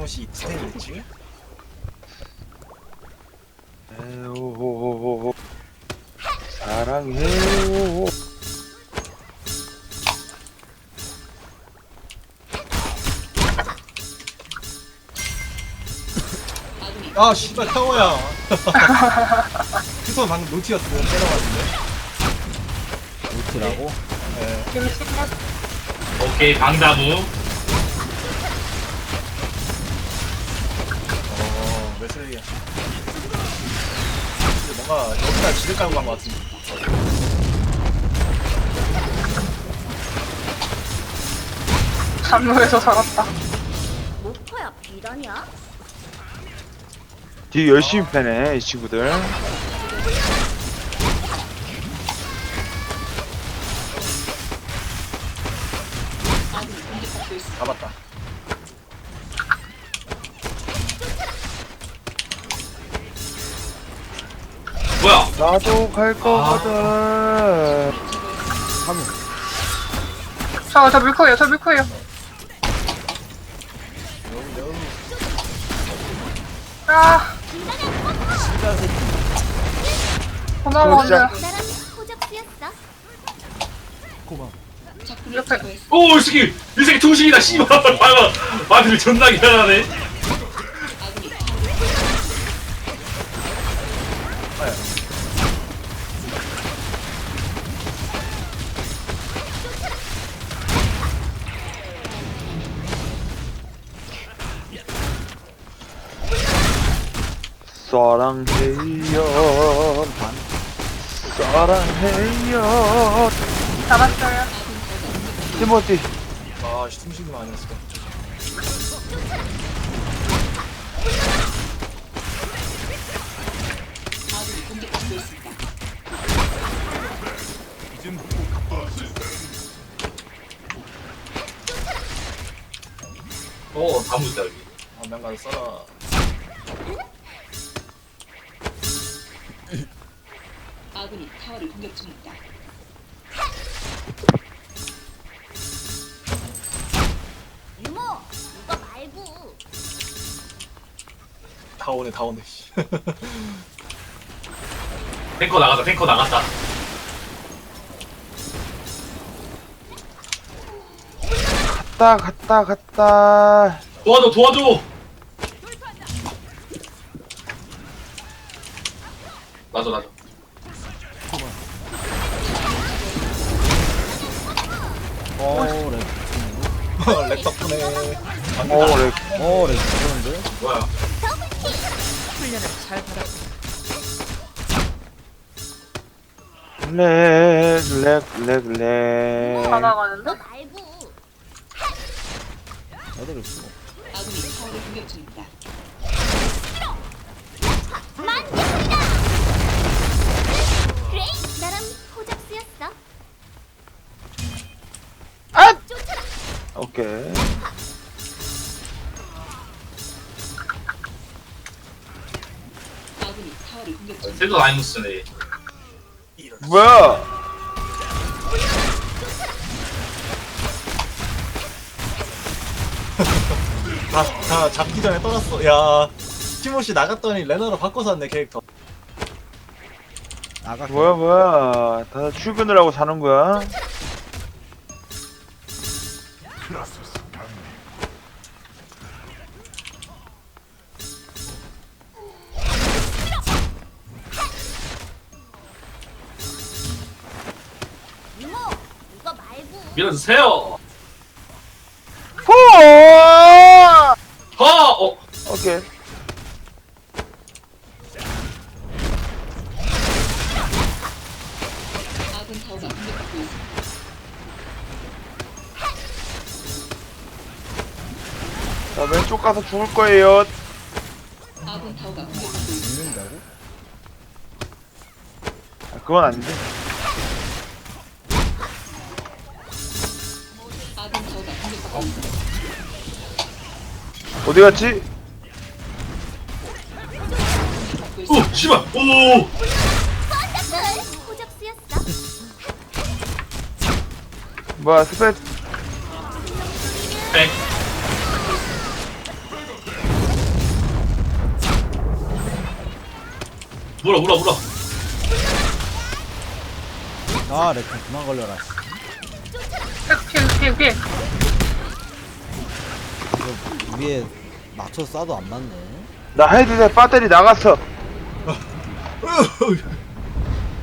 티모시 스탠이 있지? 에오호호호 사랑해요 아 씨발 타워야 그건 방금 노티였으면 때려봤는데 노티라고? 예. 오케이 방다무 근데 뭔가 여기다 지를 깔고 간 것 같은데 잠무에서 살았다. 비단이야? 되게 열심히 패네 이 친구들 뭐야 나도 갈 거거든 저, 저저 밀코예요. 여기 여기 아, 고마워, 언제. 진짜. 나랑 호적수였어. 고마워 옆에. 오 이 새끼 이 새끼 통신이다 씨발 봐봐 마들 존나 기다라네 사랑해요. 사랑해요. 잡았어요. 티모티. 아씨 숨쉬기만 아니었어. 어 다무 있다 여기. 아 명가도 써라 아군이 타워를 공격 중입니다. 유모 이거 말고. 다 오네 다 오네 씨. 탱커 나갔다 탱커 나갔다 갔다 갔다 갔다 도와줘 도와줘 놔줘 놔줘 어, 렉. 렉 덕분에 어 렉. 어, 렉. 그러는데? 뭐야 훈련을 잘 받았습니다. 렉, 렉, 렉, 렉. 나도 렉 쓰고. 아군이 타워를 공격 중입니다. 오케이. 쟤도 라이무스네 뭐야? 다, 다 잡기 전에 떠났어 야 티모시 나갔더니 레너로 바꿔서 왔네 캐릭터 나가. 뭐야, 뭐야. 다들 출근을 하고 사는 거야? 밀어주세요 포! 허! 어 오케이. 아군 타워가 공격받고 있습니다. 자, 왼쪽 가서 죽을 거예요. 아군 타워가 공격받고 있습니다. 아, 그건 아닌데. 어디 갔지? 오, 씨발. 오. 뭐야 스페 백. 네. 물어, 물어, 물어. 아 레카 그만 걸려라 팩, 팩, 팩, 팩. 이거 위에 맞춰 쏴도 안 맞네 나 헤드셋 배터리 나갔어.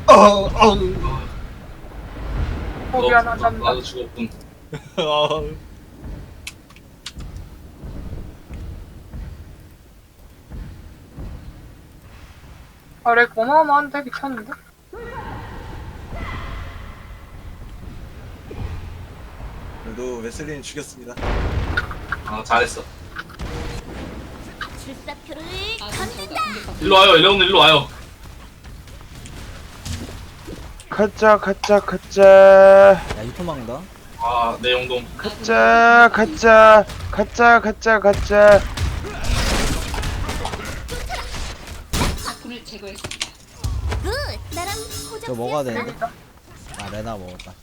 어, 어, 어, 미안하다. 나도 죽었군 어. 아, 렉 어마어마한데? 미쳤는데? 그래도 웨슬리는 죽였습니다. 아 잘했어. 출사표를 일로 와요 여러분들 일로 와요. 가짜 가짜 가짜. 야 이토 막는다. 아내 영동 가짜 가짜 가짜 가짜 가짜. 적군을 제거했습니다. 굿. 나랑 포적 저 먹어야. 되는데. 아 레나 먹었다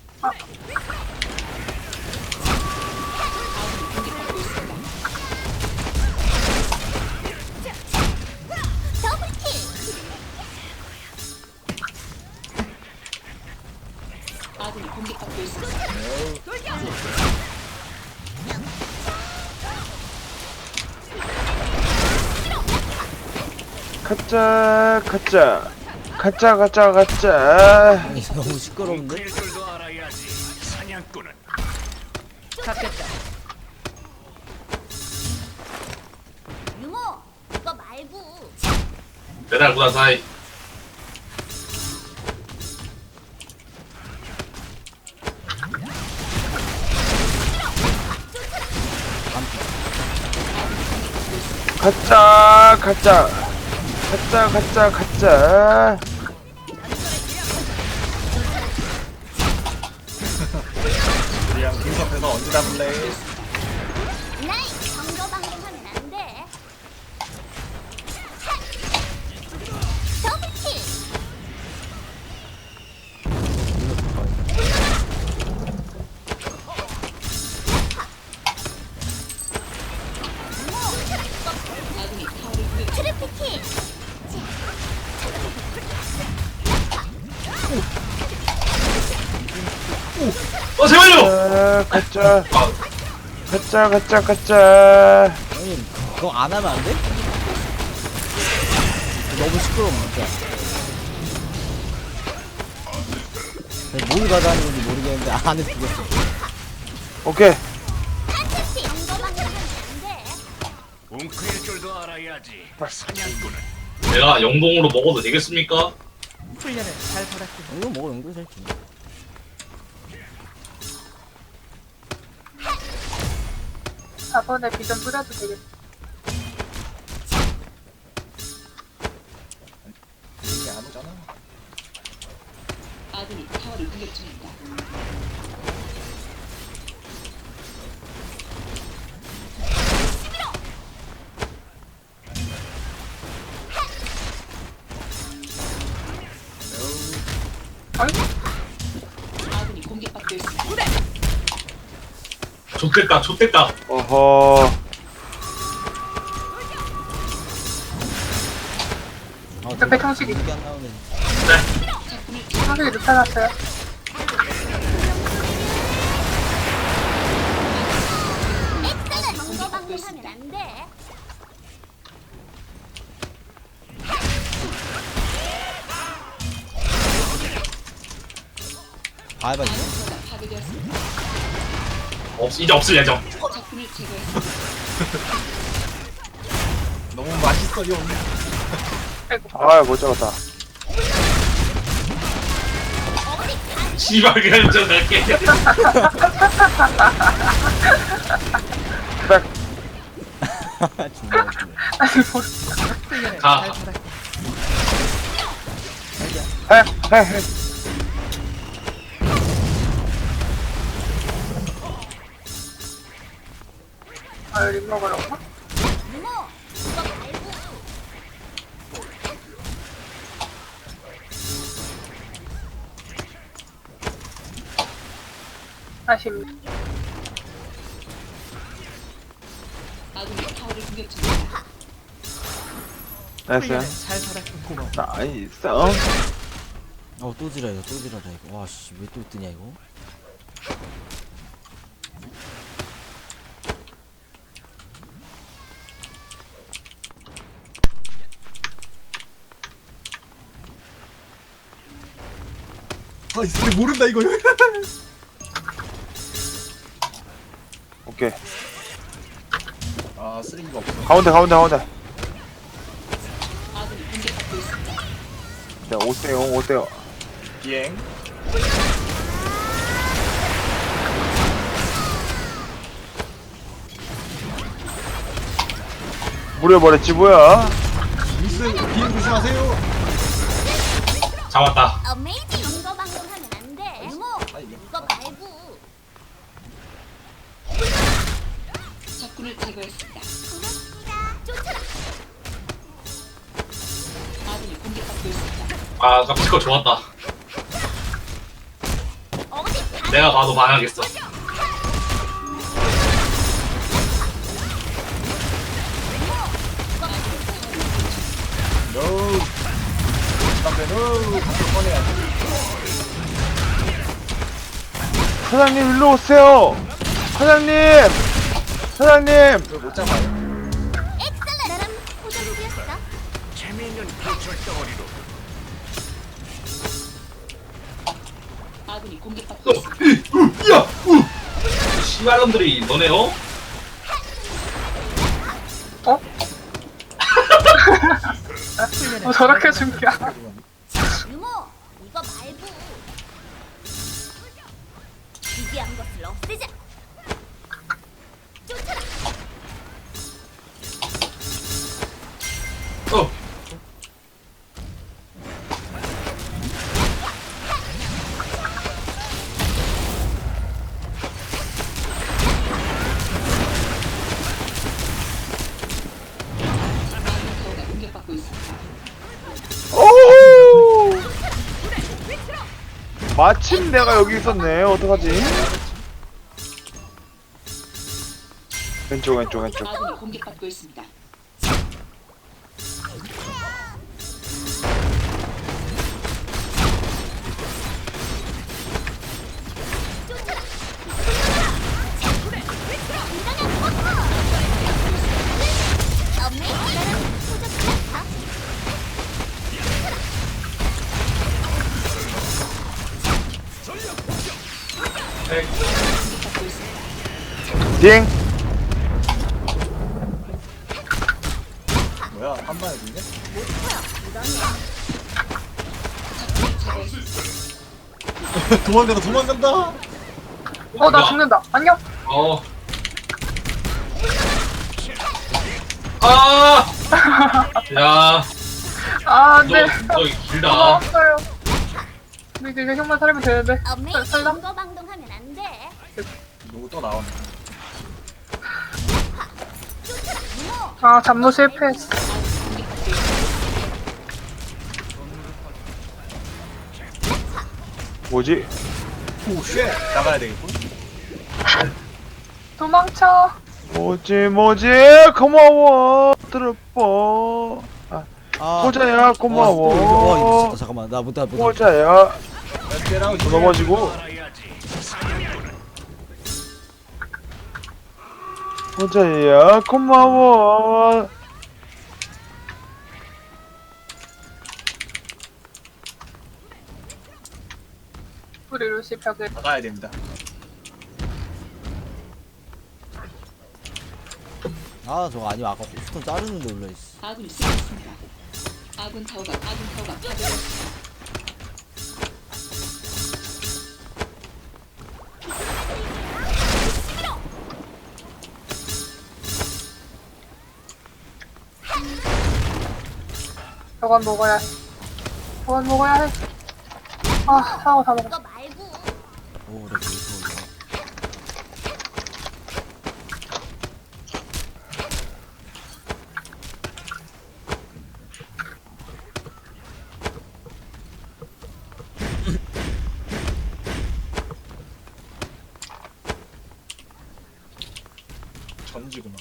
가짜 가짜 가짜 가짜 가짜 아니 너무 시끄러운데? 유모. 이거 말고. 배달 구다 사이 가짜 가짜 가짜 가짜 가짜 그냥 분석해서 언제 잡을래? 가짜 가짜 아 가짜 가짜 가짜 형님 그거 안 하면 안 돼? 너무 시끄러워 진짜 뭘 받아 하는 건지 모르겠는데 안에 죽었어 오케이. 내가 영동으로 먹어도 되겠습니까? 이거 먹어 연구 잘 치네 4번에 비전 뿌려도 되겠다. 이게 안 오잖아. 아군이 타워를 공격 중입니다. 아이고, 좋됐다 좋됐다 어허 아 옆에 통식이. 이게 안 나오네 적군을 통식이 눕혀놨어요. 없 이제 없을 예정. 너무 맛있어요. 아못 잡았다. 씨발 그냥 저 갈게. 백. 진짜 웃기네 모르 가. 헤헤헤 아. 이거 말고. 아쉽네. 나이스 잘 살았군 고마워 나이스 어또 지라 이거 또 지라다 이거 와씨 왜 또 뜨냐 이거 아, 이 소리 모른다, 이거. 오케이 아, 쓰레기가 없어. 가운데 가운데 가운데. 자 오세요 오세요 비행. 무려버렸지 뭐야 미스, 비행 조심하세요. 잡았다. 어메이징 이거 방송하면 안 돼. 루모 아, 이게. 이거 말고. 적군을 제거했습니다. 고맙습니다. 쫓아라. 아군이 공격받고 있습니다. 아 깜찍거 좋았다. 어디 가? 내가 봐도 반하겠어. 노. 담배 노. 밖으로 꺼내야지. 사장님 일로 오세요 사장님 사장님 못 잡아요. 엑셀렌. 나랑 호전이었어. 아군이 공격받고 어, 야? 뭐 저렇게 준비야. 마침 내가 여기 있었네. 어떡하지? 왼쪽 왼쪽 왼쪽. 공격받고 있습니다. 딩 뭐야, 한 방에 죽네? 도망간다, 도망간다. 어, 나 죽는다. 안녕. 어. 아! 야, 아, 안 너, 돼. 너 길다. 넘어왔어요. 근데 이제 형만 살면 되는데. 어메이징 설마? 이거 방송하면 안 돼. 누구 또 나왔네. 아, 잠도 실패했어. 뭐지 오, 쉣. 나가야 되겠군. 도망쳐. 뭐지 뭐지 고마워 트루퍼 아, 아 호자야 와 고마워 이거 미쳤다 잠깐만 나 못다 못다 호자야 넘어지고 호자야 고마워 우리 루시 벽에. 나가야 됩니다. 아 저거 아니야 아까 스톤 자르는데 올라 있어 아군이 쓰러졌습니다. 아군 타워가 아군 타워가 파괴되었습니다. 저건 먹어야 해. 저건 먹어야 해. 아, 사고 다 먹었어. 이거 말고. 오나 무서워 전지구만.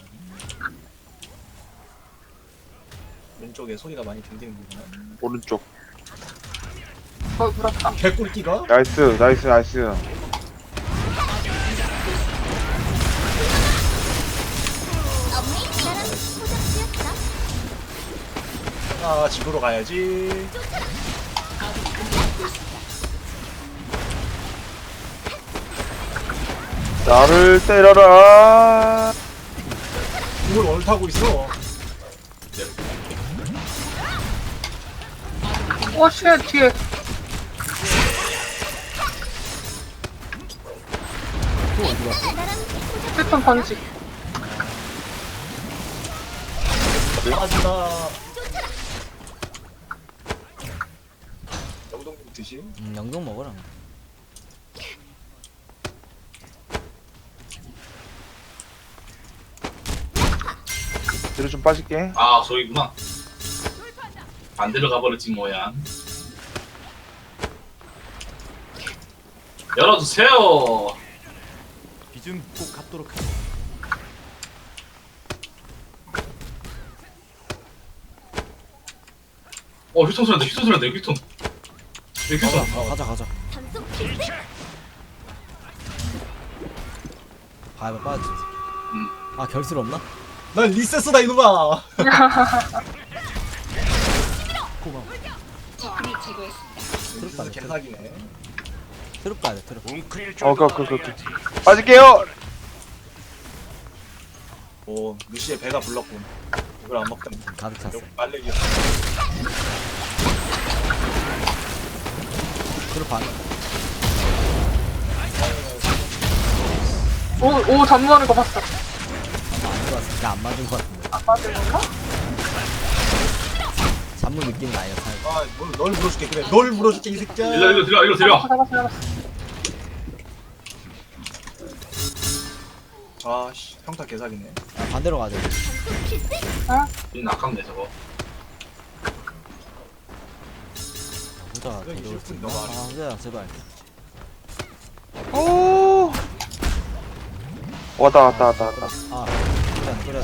왼쪽에 소리가 많이 들리는구나. 오른쪽 어 물었다 개꿀끼가? 나이스 나이스 나이스. 아 집으로 가야지. 나를 때려라 이걸 뭘 타고 있어? 오쉣 뒤에 휴ton 번지 빠지다. 영동 듯이. 음 영동 먹어라 뒤로 좀 빠질게 아 저기구나 반대로 가버렸지 뭐야 열어주세요 비중 꼭 갚도록 하자 어 휴통 소리한다 휴통 소리한다 여기 휴통 여기 휴통 어, 가자 가자 단속 필수. 가야 빠졌지 아 결술 없나? 난 리세스다 이놈아. 고마워 제거했습니다. 리세스 개사기네. 트럭 가야 돼 트럭 어그그그 그, 빠질게요 오 루시의 배가 불렀군. 이걸 안 먹다니. 가득 찼어 여기 빨래기야. 트럭 반 오오 잠수하는 거 봤어 안 맞은 거 같은데 안 맞은 건가? 잡는 느낌은 아니야 살 아뭘 물어줄게 그래. 널 물어줄게 이 새끼야. 일로 일로 들어 일로 들어 잡았어 잡았어 아씨 평타 개사기네. 아, 반대로 가자. 이 낙하네 저거. 보자 그래, 데려올 수 이십분 있나? 넘어가네. 아 후자야 제발. 오! 왔다 왔다 왔다 왔다. 아 그래 그래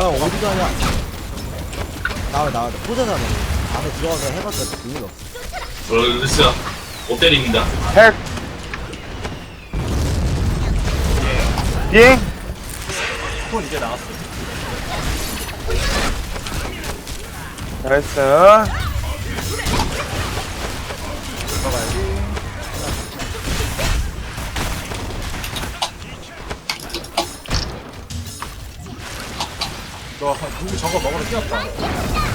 아 어디 가냐? 나와 나와 포자잖아 안에 들어가서 해봤자 의미가 없어. 그럴싸 못 때립니다. 핵 비행 톤 이제 나왔어. 나이스 너 저거 먹으러 뛰었다.